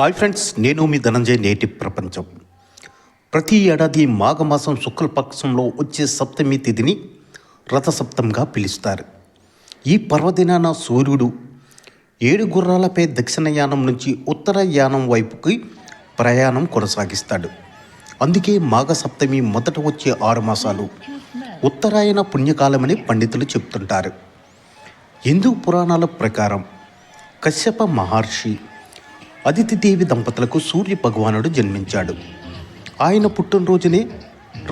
Hi friends నేను మీ ధనంజయ్ నేటి ప్రపంచం. ప్రతి ఏడాది మాఘమాసం శుక్లపక్షంలో వచ్చే సప్తమి తిథిని రథసప్తంగా పిలుస్తారు. ఈ పర్వదినాన సూర్యుడు ఏడు గుర్రాలపై దక్షిణయానం నుంచి ఉత్తర యానం వైపుకి ప్రయాణం కొనసాగిస్తాడు. అందుకే మాఘ సప్తమి మొదట వచ్చే ఆరు మాసాలు ఉత్తరాయణ పుణ్యకాలమని పండితులు చెప్తుంటారు. హిందూ పురాణాల ప్రకారం కశ్యప మహర్షి అదితిదేవి దంపతులకు సూర్య భగవానుడు జన్మించాడు. ఆయన పుట్టినరోజునే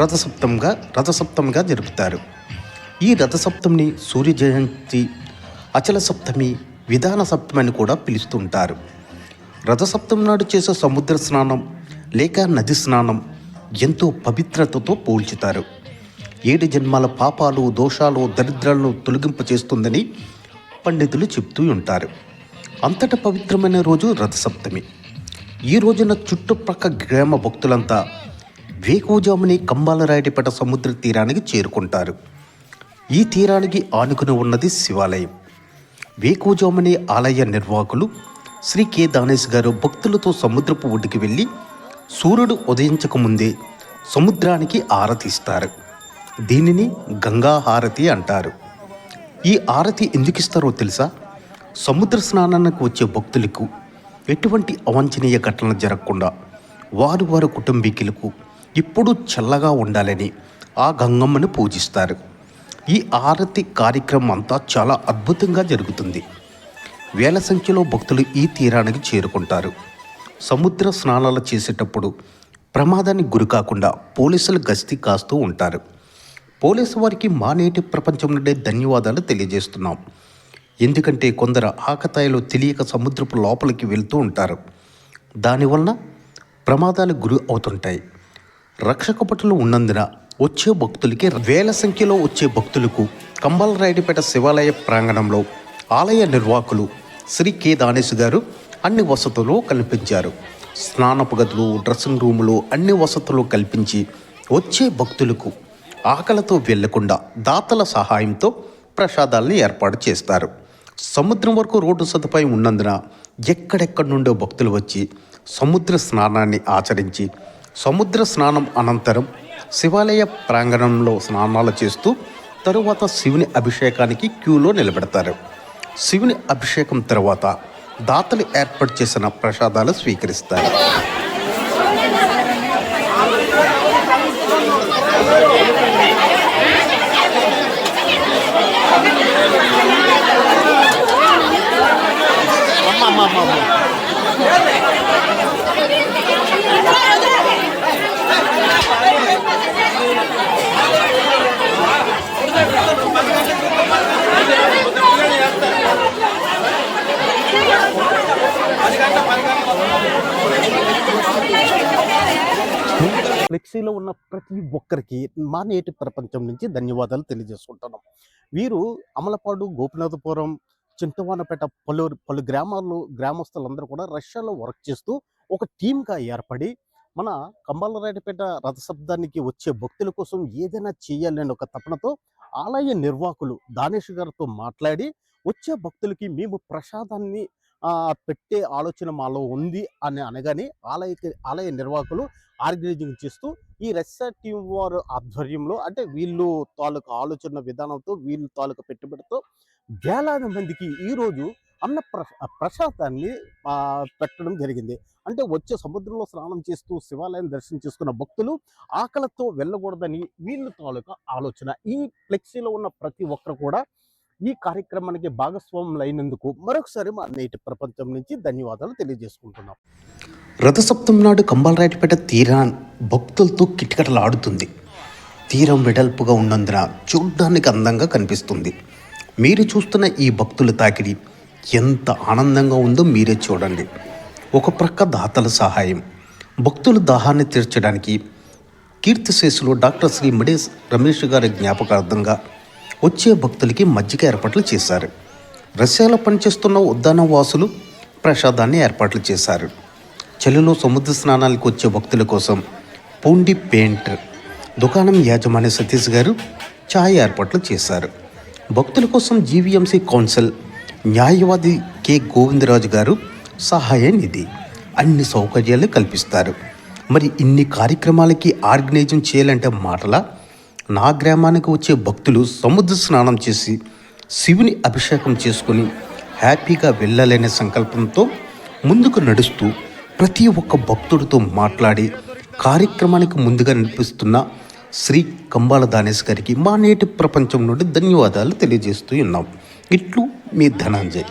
రథసప్తంగా రథసప్తంగా జరుపుతారు. ఈ రథసప్తంని సూర్య జయంతి అచల సప్తమి విధాన సప్తమి అని కూడా పిలుస్తుంటారు. రథసప్తం నాడు చేసే సముద్ర స్నానం లేక నది స్నానం ఎంతో పవిత్రతతో పోల్చుతారు. ఏడు జన్మాల పాపాలు దోషాలు దరిద్రాలను తొలగింప చేస్తుందని పండితులు చెప్తూ ఉంటారు. అంతట పవిత్రమైన రోజు రథసప్తమి. ఈ రోజున చుట్టుప్రక్క గ్రామ భక్తులంతా వేకువజాముని కంబాలరాయడిపేట సముద్ర తీరానికి చేరుకుంటారు. ఈ తీరానికి ఆనుకుని ఉన్నది శివాలయం. వేకువజాముని ఆలయ నిర్వాహకులు శ్రీ కె. దానేష్ గారు భక్తులతో సముద్రపు ఒడ్డుకి వెళ్ళి సూర్యుడు ఉదయించకముందే సముద్రానికి ఆరతిస్తారు. దీనిని గంగా హారతి అంటారు. ఈ ఆరతి ఎందుకు ఇస్తారో తెలుసా? సముద్ర స్నానానికి వచ్చే భక్తులకు ఎటువంటి అవాంఛనీయ ఘటనలు జరగకుండా వారు వారి కుటుంబీకులకు ఎప్పుడూ చల్లగా ఉండాలని ఆ గంగమ్మను పూజిస్తారు. ఈ ఆరతి కార్యక్రమం అంతా చాలా అద్భుతంగా జరుగుతుంది. వేల సంఖ్యలో భక్తులు ఈ తీరానికి చేరుకుంటారు. సముద్ర స్నానాలు చేసేటప్పుడు ప్రమాదానికి గురి కాకుండా పోలీసులు గస్తీ కాస్తూ ఉంటారు. పోలీసు వారికి మా నేటి ప్రపంచం నుండే ధన్యవాదాలు తెలియజేస్తున్నాం. ఎందుకంటే కొందరు ఆకతాయిలు తెలియక సముద్రపు లోపలికి వెళ్తూ ఉంటారు. దానివలన ప్రమాదాలు గురి అవుతుంటాయి. రక్షక భటులు ఉన్నందున వచ్చే భక్తులకి వేల సంఖ్యలో వచ్చే భక్తులకు కంబాలరాయుడిపేట శివాలయ ప్రాంగణంలో ఆలయ నిర్వాహకులు శ్రీ కె దానేష్ గారు అన్ని వసతులు కల్పించారు. స్నానపు గదులు డ్రెస్సింగ్ రూములు అన్ని వసతులు కల్పించి వచ్చే భక్తులకు ఆకలితో వెళ్ళకుండా దాతల సహాయంతో ప్రసాదాలను ఏర్పాటు చేస్తారు. సముద్రం వరకు రోడ్డు సదుపాయం ఉన్నందున ఎక్కడెక్కడి నుండో భక్తులు వచ్చి సముద్ర స్నానాన్ని ఆచరించి సముద్ర స్నానం అనంతరం శివాలయ ప్రాంగణంలో స్నానాలు చేస్తూ తరువాత శివుని అభిషేకానికి క్యూలో నిలబెడతారు. శివుని అభిషేకం తర్వాత దాతలు ఏర్పాటు చేసిన ప్రసాదాలు స్వీకరిస్తారు. ఫ్లెక్సీలో ఉన్న ప్రతి ఒక్కరికి మా నేటి ప్రపంచం నుంచి ధన్యవాదాలు తెలియజేసుకుంటున్నాం. వీరు అమలపాడు గోపినాథపురం చింతవానపేట పలు పలు గ్రామాల్లో గ్రామస్తులందరూ కూడా రష్యాలో వర్క్ చేస్తూ ఒక టీమ్గా ఏర్పడి మన కంబాలరాయపేట రథశబ్దానికి వచ్చే భక్తుల కోసం ఏదైనా చేయాలని ఒక తపనతో ఆలయ నిర్వాహకులు దానేష్ గారితో మాట్లాడి వచ్చే భక్తులకి మేము ప్రసాదాన్ని పెట్టే ఆలోచన మాలో ఉంది అని అనగానే ఆలయ ఆలయ నిర్వాహకులు ఆర్గనైజింగ్ చేస్తూ ఈ రష్యా టీం వారు ఆధ్వర్యంలో అంటే వీళ్ళు తాలూకు ఆలోచన విధానంతో వీళ్ళు తాలూకు పెట్టుబడితో వేలాది మందికి ఈరోజు అన్న ప్ర ప్రసాదాన్ని పెట్టడం జరిగింది. అంటే వచ్చే సముద్రంలో స్నానం చేస్తూ శివాలయం దర్శనం చేసుకున్న భక్తులు ఆకలితో వెళ్ళకూడదని వీళ్ళు తాలూకా ఆలోచన. ఈ ఫ్లెక్సీలో ఉన్న ప్రతి ఒక్కరు కూడా ఈ కార్యక్రమానికి భాగస్వాములు అయినందుకు మరొకసారి మా నేటి ప్రపంచం నుంచి ధన్యవాదాలు తెలియజేసుకుంటున్నాం. రథసప్తం నాడు కంబాలరాయటిపేట తీరాన్ భక్తులతో కిటకటలాడుతుంది. తీరం వెడల్పుగా ఉన్నందున చూడ్డానికి అందంగా కనిపిస్తుంది. మీరు చూస్తున్న ఈ భక్తుల తాకిడి ఎంత ఆనందంగా ఉందో మీరే చూడండి. ఒక ప్రక్క దాతల సహాయం. భక్తుల దాహాన్ని తీర్చడానికి కీర్తిశేషులు డాక్టర్ శ్రీ మడేస్ రమేష్ గారి జ్ఞాపకార్థంగా వచ్చే భక్తులకి మజ్జిగ ఏర్పాట్లు చేశారు. రష్యాలో పనిచేస్తున్న ఉద్యాన వాసులు ప్రసాదాన్ని ఏర్పాట్లు చేశారు. చలిలో సముద్ర స్నానాలకు వచ్చే భక్తుల కోసం పూండి పెయింట్. దుకాణం యాజమాన్య సతీష్ గారు ఛాయ్ ఏర్పాట్లు చేశారు. భక్తుల కోసం జీవీఎంసీ కౌన్సిల్ న్యాయవాది కె. గోవిందరాజు గారు సహాయ నిధి అన్ని సౌకర్యాలు కల్పిస్తారు. మరి ఇన్ని కార్యక్రమాలకి ఆర్గనైజింగ్ చేయాలంటే మాటల? నా గ్రామానికి వచ్చే భక్తులు సముద్ర స్నానం చేసి శివుని అభిషేకం చేసుకొని హ్యాపీగా వెళ్ళాలనే సంకల్పంతో ముందుకు నడుస్తూ ప్రతి ఒక్క భక్తుడితో మాట్లాడి కార్యక్రమానికి ముందుగా నడిపిస్తున్న శ్రీ కంబాల దానేశ్ గారికి మా నేటి ప్రపంచం నుండి ధన్యవాదాలు తెలియజేస్తూ ఉన్నాం. ఇట్లు మీ ధనంజయ్